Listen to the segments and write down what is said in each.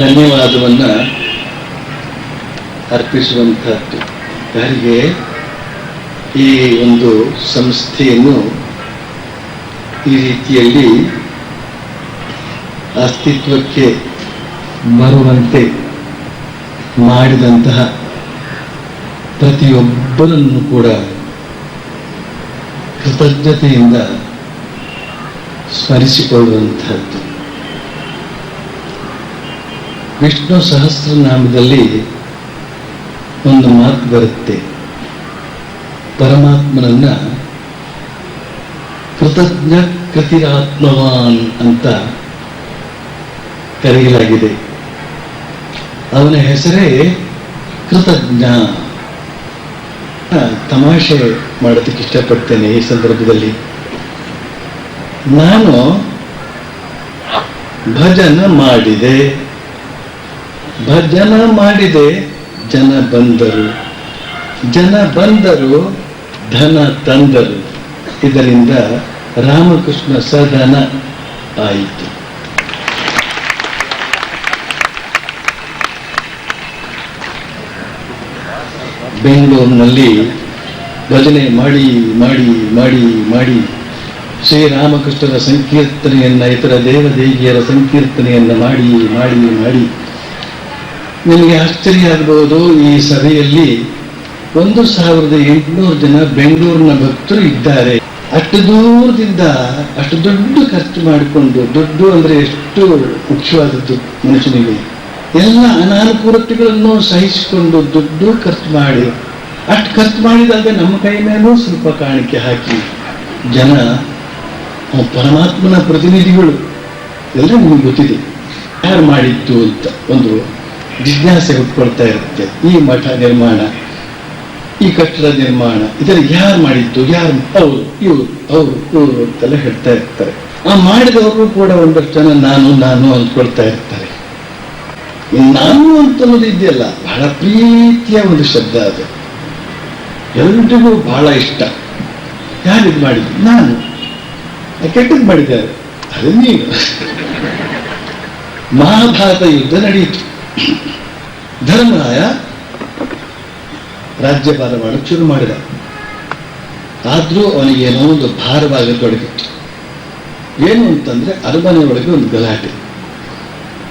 ಧನ್ಯವಾದವನ್ನ ಅರ್ಪಿಸುವಂತಹದ್ದು ಯಾರಿಗೆ? ಈ ಒಂದು ಸಂಸ್ಥೆಯನ್ನು ಈ ರೀತಿಯಲ್ಲಿ ಅಸ್ತಿತ್ವಕ್ಕೆ ಬರುವಂತೆ ಮಾಡಿದಂತಹ ಪ್ರತಿಯೊಬ್ಬರನ್ನು ಕೂಡ ಕೃತಜ್ಞತೆಯಿಂದ ಸ್ಮರಿಸಿಕೊಳ್ಳುವಂತಹದ್ದು ವಿಷ್ಣು ಸಹಸ್ರನಾಮದಲ್ಲಿ ಒಂದು ಮಾತು ಬರುತ್ತೆ. ಪರಮಾತ್ಮನನ್ನ ಕೃತಜ್ಞ ಕೃತಿರಾತ್ಮವಾನ್ ಅಂತ ಕರೆಯಲಾಗಿದೆ. ಅವನ ಹೆಸರೇ ಕೃತಜ್ಞ. ತಮಾಷೆ ಮಾಡೋದಕ್ಕೆ ಇಷ್ಟಪಡ್ತೇನೆ ಈ ಸಂದರ್ಭದಲ್ಲಿ. ನಾನು ಭಜನ ಮಾಡಿದೆ. ಭಜನ ಮಾಡಿದೆ, ಜನ ಬಂದರು. ಜನ ಬಂದರು, ಧನ ತಂದರು. ಇದರಿಂದ ರಾಮಕೃಷ್ಣ ಸಧನ ಆಯಿತು. ಬೆಂಗಳೂರಿನಲ್ಲಿ ಭಜನೆ ಮಾಡಿ ಮಾಡಿ ಮಾಡಿ ಮಾಡಿ ಶ್ರೀರಾಮಕೃಷ್ಣರ ಸಂಕೀರ್ತನೆಯನ್ನ, ಇತರ ದೇವದೇವಿಯರ ಸಂಕೀರ್ತನೆಯನ್ನ ಮಾಡಿ ಮಾಡಿ ಮಾಡಿ ನಿಮಗೆ ಆಶ್ಚರ್ಯ ಆಗಬಹುದು ಈ ಸಭೆಯಲ್ಲಿ ಒಂದು ಸಾವಿರದ ಎಂಟುನೂರು ಜನ ಬೆಂಗಳೂರಿನ ಭಕ್ತರು ಇದ್ದಾರೆ. ಅಷ್ಟು ದೂರದಿಂದ ಅಷ್ಟು ದೊಡ್ಡ ಖರ್ಚು ಮಾಡಿಕೊಂಡು, ದುಡ್ಡು ಅಂದ್ರೆ ಎಷ್ಟು ಮುಖ್ಯವಾದದ್ದು ಮನುಷ್ಯನಿಗೆ. ಎಲ್ಲ ಅನಾನುಕೂಲತೆಗಳನ್ನು ಸಹಿಸಿಕೊಂಡು ದುಡ್ಡು ಖರ್ಚು ಮಾಡಿ, ಅಷ್ಟು ಖರ್ಚು ಮಾಡಿದಾಗ ನಮ್ಮ ಕೈ ಮೇಲೂ ಸ್ವಲ್ಪ ಕಾಣಿಕೆ ಹಾಕಿ. ಜನ ಪರಮಾತ್ಮನ ಪ್ರತಿನಿಧಿಗಳು ಎಲ್ಲ ನಿಮಗೆ ಗೊತ್ತಿದೆ, ಯಾರು ಮಾಡಿದ್ದು ಅಂತ ಒಂದು ಜಿಜ್ಞಾಸೆ ಹುಟ್ಕೊಳ್ತಾ ಇರುತ್ತೆ. ಈ ಮಠ ನಿರ್ಮಾಣ, ಈ ಕಟ್ಟಡ ನಿರ್ಮಾಣ, ಇದನ್ನು ಯಾರು ಮಾಡಿದ್ದು, ಯಾರು ಅವರು, ಇವರು ಅವರು, ಇವರು ಅಂತೆಲ್ಲ ಹೇಳ್ತಾ ಇರ್ತಾರೆ. ಆ ಮಾಡಿದವರು ಕೂಡ ಒಂದಷ್ಟು ಜನ ನಾನು ನಾನು ಅಂದ್ಕೊಳ್ತಾ ಇರ್ತಾರೆ. ನಾನು ಅಂತ ಅನ್ನೋದು ಇದೆಯಲ್ಲ, ಬಹಳ ಪ್ರೀತಿಯ ಒಂದು ಶಬ್ದ ಅದು. ಎಲ್ರಿಗೂ ಬಹಳ ಇಷ್ಟ. ಯಾರು ಇದು ಮಾಡಿದ್ದು? ನಾನು. ಕೆಟ್ಟದ್ದು ಮಾಡಿದ್ದಾರೆ. ಅದು ನೀನು. ಮಹಾಭಾರತ ಯುದ್ಧ ನಡೆಯಿತು ಧರ್ಮರಾಯ ರಾಜ್ಯಪಾಲ ಮಾಡಲು ಶುರು ಮಾಡಿದ. ಆದ್ರೂ ಅವನಿಗೆ ಏನೋ ಒಂದು ಭಾರವಾಗತೊಡಗಿತ್ತು ಏನು ಅಂತಂದ್ರೆ ಅರಮನೆ ಒಳಗೆ ಒಂದು ಗಲಾಟೆ.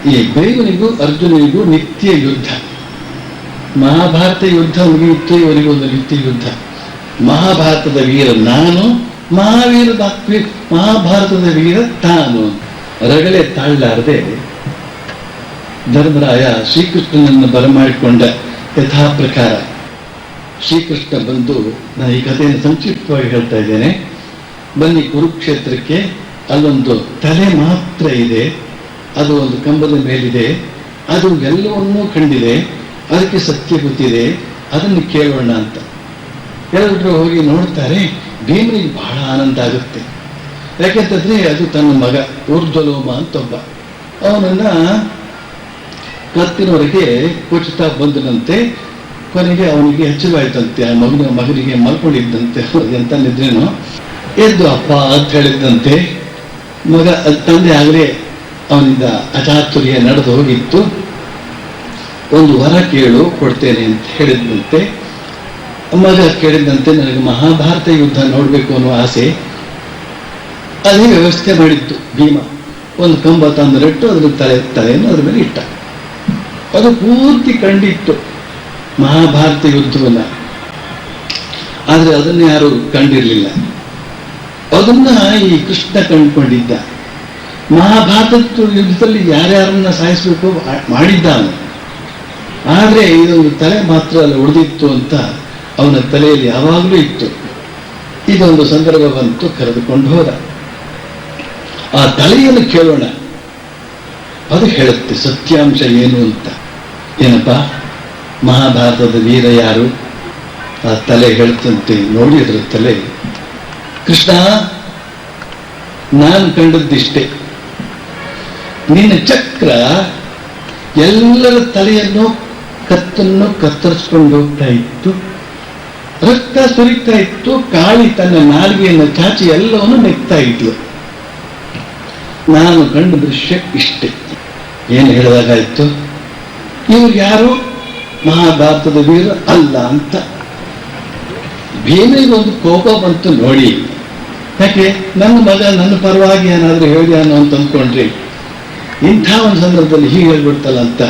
ಈ ಬೇಗನಿಗೂ ಅರ್ಜುನನಿಗೂ ನಿತ್ಯ ಯುದ್ಧ. ಮಹಾಭಾರತ ಯುದ್ಧ ಮುಗಿಯುತ್ತೆ ಇವರಿಗೂ ಒಂದು ನಿತ್ಯ ಯುದ್ಧ. ಮಹಾಭಾರತದ ವೀರ ನಾನು, ಮಹಾವೀರ ಮಹಾಭಾರತದ ವೀರ ತಾನು. ರಗಳೆ ತಾಳಲಾರದೆ ಧರ್ಮರಾಯ ಶ್ರೀಕೃಷ್ಣನನ್ನು ಬರಮಾಡಿಕೊಂಡ ಯಥಾ ಪ್ರಕಾರ ಶ್ರೀಕೃಷ್ಣ ಬಂದು ನಾನು ಈ ಕಥೆಯನ್ನು ಸಂಕ್ಷಿಪ್ತವಾಗಿ ಹೇಳ್ತಾ ಇದ್ದೇನೆ. ಬನ್ನಿ ಕುರುಕ್ಷೇತ್ರಕ್ಕೆ ಅಲ್ಲೊಂದು ತಲೆ ಮಾತ್ರ ಇದೆ. ಅದು ಒಂದು ಕಂಬದ ಮೇಲಿದೆ. ಅದು ಎಲ್ಲವನ್ನೂ ಕಂಡಿದೆ. ಅದಕ್ಕೆ ಸತ್ಯ ಗೊತ್ತಿದೆ. ಅದನ್ನು ಕೇಳೋಣ ಅಂತ. ಎಲ್ಲರೂ ಹೋಗಿ ನೋಡ್ತಾರೆ, ಭೀಮನಿಗೆ ಬಹಳ ಆನಂದ ಆಗುತ್ತೆ. ಯಾಕೆಂತಂದ್ರೆ ಅದು ತನ್ನ ಮಗ, ಊರ್ಧ್ವಲೋಮ ಅಂತ ಒಬ್ಬ. ಅವನನ್ನ ಕತ್ತಿನವರೆಗೆ ಕುಚುತ್ತಾ ಬಂದನಂತೆ ಕೊನೆಗೆ ಅವನಿಗೆ ಹೆಚ್ಚಿಗಾಯ್ತಂತೆ ಆ ಮಗನ ಮಗನಿಗೆ ಮಲ್ಕೊಂಡಿದ್ದಂತೆ ಎಂತ ನಿದ್ರೇನು. ಎದ್ದು ಅಪ್ಪ ಅಂತ ಹೇಳಿದ್ದಂತೆ, ಮಗ, ತಂದೆ ಆಗಲೇ ಅವನಿಂದ ಅಚಾತುರ್ಯ ನಡೆದು ಹೋಗಿತ್ತು. ಒಂದು ವರ ಕೇಳು, ಕೊಡ್ತೇನೆ ಅಂತ ಹೇಳಿದಂತೆ ಮಗ ಕೇಳಿದಂತೆ ನನಗೆ ಮಹಾಭಾರತ ಯುದ್ಧ ನೋಡಬೇಕು ಅನ್ನೋ ಆಸೆ. ಅದೇ ವ್ಯವಸ್ಥೆ ಮಾಡಿತ್ತು ಭೀಮ. ಒಂದು ಕಂಬ ತಂದರಿಟ್ಟು ಅದನ್ನು ತಲೆ, ತಲೆಯನ್ನು ಅದ್ರ ಮೇಲೆ ಇಟ್ಟ. ಅದು ಪೂರ್ತಿ ಕಂಡಿತ್ತು. ಮಹಾಭಾರತ ಯುದ್ಧವನ್ನ ಆದ್ರೆ ಅದನ್ನ ಯಾರು ಕಂಡಿರ್ಲಿಲ್ಲ. ಅದನ್ನ ಈ ಕೃಷ್ಣ ಕಂಡುಕೊಂಡಿದ್ದ. ಮಹಾಭಾರತ ಯುದ್ಧದಲ್ಲಿ ಯಾರ್ಯಾರನ್ನ ಸಾಯಿಸಬೇಕು ಮಾಡಿದ್ದ ಅವನು ಆದ್ರೆ ಇದೊಂದು ತಲೆ ಮಾತ್ರ ಅಲ್ಲಿ ಉಳಿದಿತ್ತು ಅಂತ ಅವನ ತಲೆಯಲ್ಲಿ ಯಾವಾಗಲೂ ಇತ್ತು. ಇದೊಂದು ಸಂದರ್ಭ ಬಂತು ಕರೆದುಕೊಂಡು ಹೋದ. ಆ ತಲೆಯನ್ನು ಕೇಳೋಣ. ಅದು ಹೇಳುತ್ತೆ, ಸತ್ಯಾಂಶ ಏನು ಅಂತ. ಏನಪ್ಪ? ಮಹಾಭಾರತದ ವೀರ ಯಾರು? ಆ ತಲೆ ಹೇಳ್ತಂತೆ, ನೋಡಿ ಅದರ ತಲೆ. ಕೃಷ್ಣ, ನಾನು ಕಂಡದ್ದಿಷ್ಟೇ. ನಿನ್ನ ಚಕ್ರ ಎಲ್ಲರ ತಲೆಯನ್ನು ಕತ್ತನ್ನು ಕತ್ತರಿಸ್ಕೊಂಡು ಹೋಗ್ತಾ ಇತ್ತು. ರಕ್ತ ಸುರಿತಾ ಇತ್ತು, ಕಾಳಿ ತನ್ನ ನಾಲ್ಗೆಯನ್ನು ಚಾಚಿ ಎಲ್ಲವನ್ನು ನೆಕ್ತಾ ಇದ್ಲು. ನಾನು ಕಂಡ ದೃಶ್ಯ ಇಷ್ಟೇ. ಏನು ಹೇಳಿದಾಗಾಯಿತು ಇವ್ರು ಯಾರು? ಮಹಾಭಾರತದ ವೀರ ಅಲ್ಲ ಅಂತ. ಭೀಮಿಗೆ ಒಂದು ಕೋಪ ಬಂತು ನೋಡಿ. ಯಾಕೆ? ನನ್ನ ಮಗ, ನನ್ನ ಪರವಾಗಿ ಏನಾದರೂ ಹೇಳಿ ಅನ್ನೋ ಅಂತ ಅಂದ್ಕೊಂಡ್ರಿ. ಇಂಥ ಒಂದು ಸಂದರ್ಭದಲ್ಲಿ ಹೀಗೆ ಹೇಳ್ಬಿಡ್ತಲ್ಲ ಅಂತ.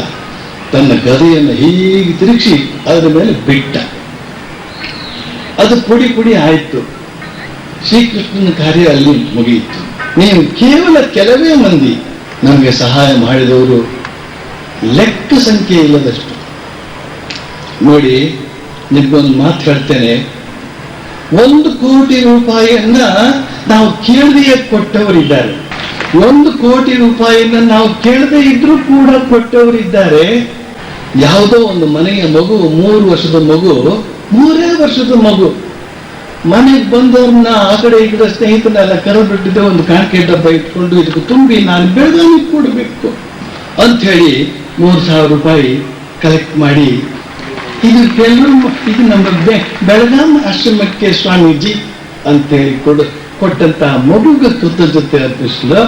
ತನ್ನ ಗದೆಯನ್ನು ಹೀಗೆ ತಿರುಗಿಸಿ ಅದರ ಮೇಲೆ ಬಿಟ್ಟ. ಅದು ಪುಡಿ ಪುಡಿ ಆಯಿತು. ಶ್ರೀಕೃಷ್ಣನ ಕಾರ್ಯ ಅಲ್ಲಿ ಮುಗಿಯಿತು. ನೀವು ಕೇವಲ ಕೆಲವೇ ಮಂದಿ ನಮಗೆ ಸಹಾಯ ಮಾಡಿದವರು ಲೆಕ್ಕ ಸಂಖ್ಯೆ ಇಲ್ಲದಷ್ಟು. ನೋಡಿ, ನಿಮ್ಗೊಂದು ಮಾತು ಹೇಳ್ತೇನೆ. ಒಂದು ಕೋಟಿ ರೂಪಾಯಿಯನ್ನ ನಾವು ಕೇಳದೆಯೇ ಕೊಟ್ಟವರಿದ್ದಾರೆ. ಒಂದು ಕೋಟಿ ರೂಪಾಯಿಯನ್ನ ನಾವು ಕೇಳದೆ ಇದ್ರೂ ಕೂಡ ಕೊಟ್ಟವರಿದ್ದಾರೆ. ಯಾವುದೋ ಒಂದು ಮನೆಯ ಮಗು, ಮೂರು ವರ್ಷದ ಮಗು, ಮೂರೇ ವರ್ಷದ ಮಗು. ಮನೆಗೆ ಬಂದವ್ರನ್ನ ಆ ಕಡೆ ಈ ಕಡೆ ಸ್ನೇಹಿತನೆಲ್ಲ ಕರೆಬಿಟ್ಟಿದ್ದೆ, ಒಂದು ಕಾಣಿಕೆ ಡಬ್ಬ ಇಟ್ಕೊಂಡು ಇದಕ್ಕೆ ತುಂಬಿ ನಾನು ಬೆಳಗಾವಿಗೆ ಕೊಡಬೇಕು ಅಂತ ಹೇಳಿ ಮೂರು ಸಾವಿರ ರೂಪಾಯಿ ಕಲೆಕ್ಟ್ ಮಾಡಿ. ಇದು ಕೆಲವರು ಇದು ನಮ್ಮ ಬೆಳಗಾಂ ಆಶ್ರಮಕ್ಕೆ ಸ್ವಾಮೀಜಿ ಅಂತ ಹೇಳಿ ಕೊಡ ಕೊಟ್ಟಂತಹ ಮಗುಗೆ ಜೊತೆ ಅರ್ಪಿಸಲು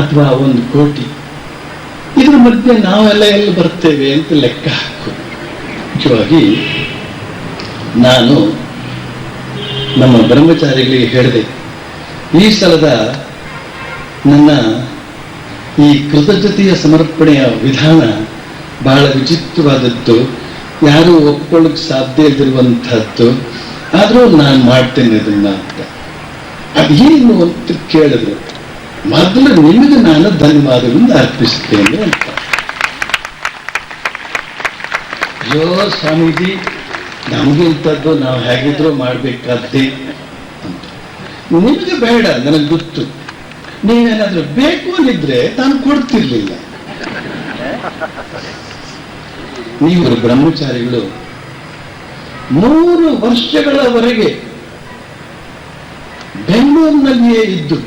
ಅಥವಾ ಒಂದು ಕೋಟಿ. ಇದ್ರ ಮಧ್ಯೆ ನಾವೆಲ್ಲ ಎಲ್ಲಿ ಬರ್ತೇವೆ ಅಂತ ಲೆಕ್ಕ ಹಾಕು ಮುಖ್ಯವಾಗಿ ನಾನು ನಮ್ಮ ಬ್ರಹ್ಮಚಾರಿಗಳಿಗೆ ಹೇಳಿದೆ. ಈ ಸಲದ ನನ್ನ ಈ ಕೃತಜ್ಞತೆಯ ಸಮರ್ಪಣೆಯ ವಿಧಾನ ಬಹಳ ವಿಚಿತ್ರವಾದದ್ದು. ಯಾರು ಒಪ್ಕೊಳ್ಳೋಕೆ ಸಾಧ್ಯ ಇಲ್ದಿರುವಂತಹದ್ದು ಆದರೂ ನಾನು ಮಾಡ್ತೇನೆ ಅದನ್ನ ಅಂತ. ಅದೇನು ಅಂತ ಕೇಳಿದ್ರು, ಮೊದಲು ನಿಮಗೆ ನಾನು ಧನ್ಯವಾದಗಳನ್ನು ಅರ್ಪಿಸುತ್ತೇನೆ ಅಂತ. ಅಯ್ಯೋ ಸ್ವಾಮೀಜಿ. ನಮ್ಗೆ ಇಂಥದ್ದು ನಾವು ಹೇಗಿದ್ರು ಮಾಡ್ಬೇಕಾದ್ದೇ ಅಂತ. ನಿಮಗೆ ಬೇಡ, ನನಗೆ ಗೊತ್ತು. ನೀವೇನಾದ್ರೂ ಬೇಕು ಅಂದಿದ್ರೆ ನಾನು ಕೊಡ್ತಿರ್ಲಿಲ್ಲ. ನೀವು ಬ್ರಹ್ಮಚಾರಿಗಳು, ಮೂರು ವರ್ಷಗಳವರೆಗೆ ಬೆಂಗಳೂರಿನಲ್ಲಿಯೇ ಇದ್ದು,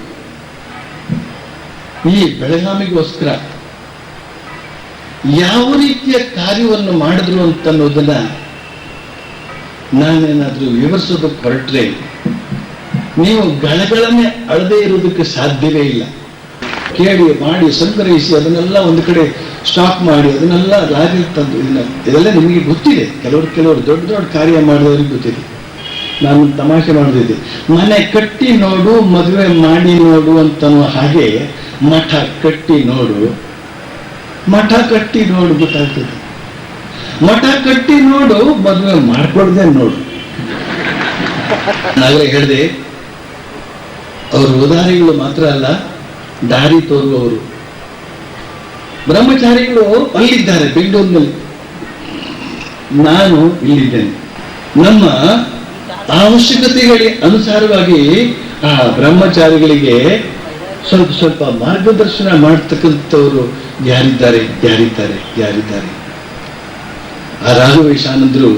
ಈ ಬೆಳಗಾವಿಗೋಸ್ಕರ ಯಾವ ರೀತಿಯ ಕಾರ್ಯವನ್ನು ಮಾಡಿದ್ರು ಅಂತ ಅನ್ನೋದನ್ನ ನಾನೇನಾದ್ರೂ ವಿವರಿಸೋದಕ್ಕೆ ಹೊರಟ್ರೆ ನೀವು ಗಣಗಳನ್ನೇ ಅಳದೇ ಇರೋದಕ್ಕೆ ಸಾಧ್ಯವೇ ಇಲ್ಲ. ಕೇಳಿ, ಮಾಡಿ, ಸಂಗ್ರಹಿಸಿ, ಅದನ್ನೆಲ್ಲ ಒಂದು ಕಡೆ ಸ್ಟಾಕ್ ಮಾಡಿ, ಅದನ್ನೆಲ್ಲ ಲಾರಿ ತಂದು ಇದನ್ನ, ಇದೆಲ್ಲ ನಿಮಗೆ ಗೊತ್ತಿದೆ. ಕೆಲವರು ಕೆಲವರು ದೊಡ್ಡ ದೊಡ್ಡ ಕಾರ್ಯ ಮಾಡಿದವ್ರಿಗೆ ಗೊತ್ತಿದೆ. ನಾನು ತಮಾಷೆ ಮಾಡಿದೆ ಮನೆ ಕಟ್ಟಿ ನೋಡು, ಮದುವೆ ಮಾಡಿ ನೋಡು ಅಂತನೋ ಹಾಗೆ ಮಠ ಕಟ್ಟಿ ನೋಡು, ಮಠ ಕಟ್ಟಿ ನೋಡು ಗೊತ್ತಾಗ್ತದೆ. ಮಠ ಕಟ್ಟಿ ನೋಡು, ಮದುವೆ ಮಾಡ್ಕೊಡ್ದೆ ನೋಡು. ನಾಗಲೇ ಹೇಳಿದೆ, ಅವರು ಉದಾಹರಣೆಗಳು ಮಾತ್ರ ಅಲ್ಲ, ದಾರಿ ತೋರುವವರು. ಬ್ರಹ್ಮಚಾರಿಗಳು ಅಲ್ಲಿದ್ದಾರೆ ಬೆಂಗಳೂರಿನಲ್ಲಿ. ನಾನು ಇಲ್ಲಿದ್ದೇನೆ. ನಮ್ಮ ಅವಶ್ಯಕತೆಗಳಿಗೆ ಅನುಸಾರವಾಗಿ ಆ ಬ್ರಹ್ಮಚಾರಿಗಳಿಗೆ ಸ್ವಲ್ಪ ಸ್ವಲ್ಪ ಮಾರ್ಗದರ್ಶನ ಮಾಡ್ತಕ್ಕಂಥವ್ರು ಯಾರಿದ್ದಾರೆ ಯಾರಿದ್ದಾರೆ ಯಾರಿದ್ದಾರೆ. ಆ ರಾಘವೇಶಾನಂದರು,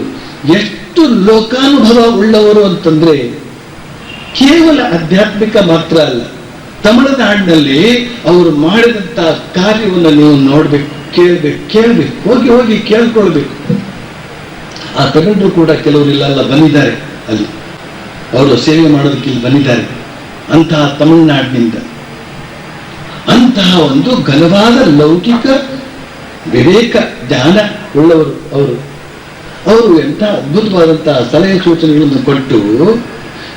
ಎಷ್ಟು ಲೋಕಾನುಭವ ಉಳ್ಳವರು ಅಂತಂದ್ರೆ ಕೇವಲ ಆಧ್ಯಾತ್ಮಿಕ ಮಾತ್ರ ಅಲ್ಲ. ತಮಿಳುನಾಡಿನಲ್ಲಿ ಅವರು ಮಾಡಿದಂತ ಕಾರ್ಯವನ್ನು ನೀವು ನೋಡ್ಬೇಕು, ಕೇಳ್ಬೇಕು ಕೇಳ್ಬೇಕು, ಹೋಗಿ ಹೋಗಿ ಕೇಳ್ಕೊಳ್ಬೇಕು. ಆ ತಮಿಳರು ಕೂಡ ಕೆಲವರು ಇಲ್ಲೆಲ್ಲ ಬಂದಿದ್ದಾರೆ ಅಲ್ಲಿ. ಅವರು ಸೇವೆ ಮಾಡೋದಕ್ಕೆ ಇಲ್ಲಿ ಬಂದಿದ್ದಾರೆ. ಅಂತಹ ತಮಿಳುನಾಡಿನಿಂದ ಅಂತಹ ಒಂದು ಘನವಾದ ಲೌಕಿಕ ವಿವೇಕ, ಜ್ಞಾನ ಉಳ್ಳವರು ಅವರು. ಅವರು ಎಂಥ ಅದ್ಭುತವಾದಂತಹ ಸಲಹೆ ಸೂಚನೆಗಳನ್ನು ಕೊಟ್ಟು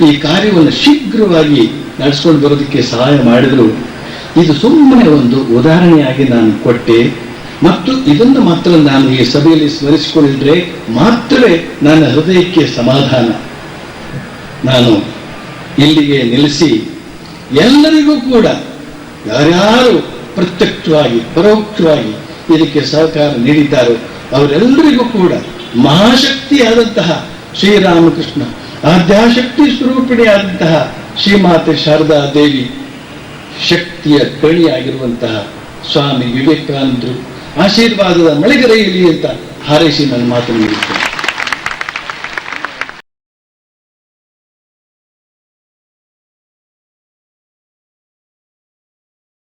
ಈ ಕಾರ್ಯವನ್ನು ಶೀಘ್ರವಾಗಿ ನಡೆಸ್ಕೊಂಡು ಬರೋದಕ್ಕೆ ಸಹಾಯ ಮಾಡಿದರು. ಇದು ಸುಮ್ಮನೆ ಒಂದು ಉದಾಹರಣೆಯಾಗಿ ನಾನು ಕೊಟ್ಟೆ. ಮತ್ತು ಇದನ್ನು ಮಾತ್ರ ನಾನು ಈ ಸಭೆಯಲ್ಲಿ ಸ್ಮರಿಸಿಕೊಂಡಿದ್ರೆ ಮಾತ್ರವೇ ನನ್ನ ಹೃದಯಕ್ಕೆ ಸಮಾಧಾನ. ನಾನು ಇಲ್ಲಿಗೆ ನಿಲ್ಲಿಸಿ ಎಲ್ಲರಿಗೂ ಕೂಡ, ಯಾರ್ಯಾರು ಪ್ರತ್ಯಕ್ಷವಾಗಿ, ಪರೋಕ್ಷವಾಗಿ ಇದಕ್ಕೆ ಸಹಕಾರ ನೀಡಿದ್ದಾರೋ ಅವರೆಲ್ಲರಿಗೂ ಕೂಡ ಮಹಾಶಕ್ತಿಯಾದಂತಹ ಶ್ರೀರಾಮಕೃಷ್ಣ, ಆದ್ಯಾಶಕ್ತಿ ಸ್ವರೂಪಿಣಿಯಾದಂತಹ ಶ್ರೀಮಾತೆ ಶಾರದಾ ದೇವಿ ಶಕ್ತಿಯ ಕಣಿಯಾಗಿರುವಂತಹ ಸ್ವಾಮಿ ವಿವೇಕಾನಂದರು ಆಶೀರ್ವಾದದ ಮಳೆಗರೆಯಲಿ ಅಂತ ಹಾರೈಸಿ ನನ್ನ ಮಾತನ್ನು ಮುಗಿಸ್ತೇನೆ.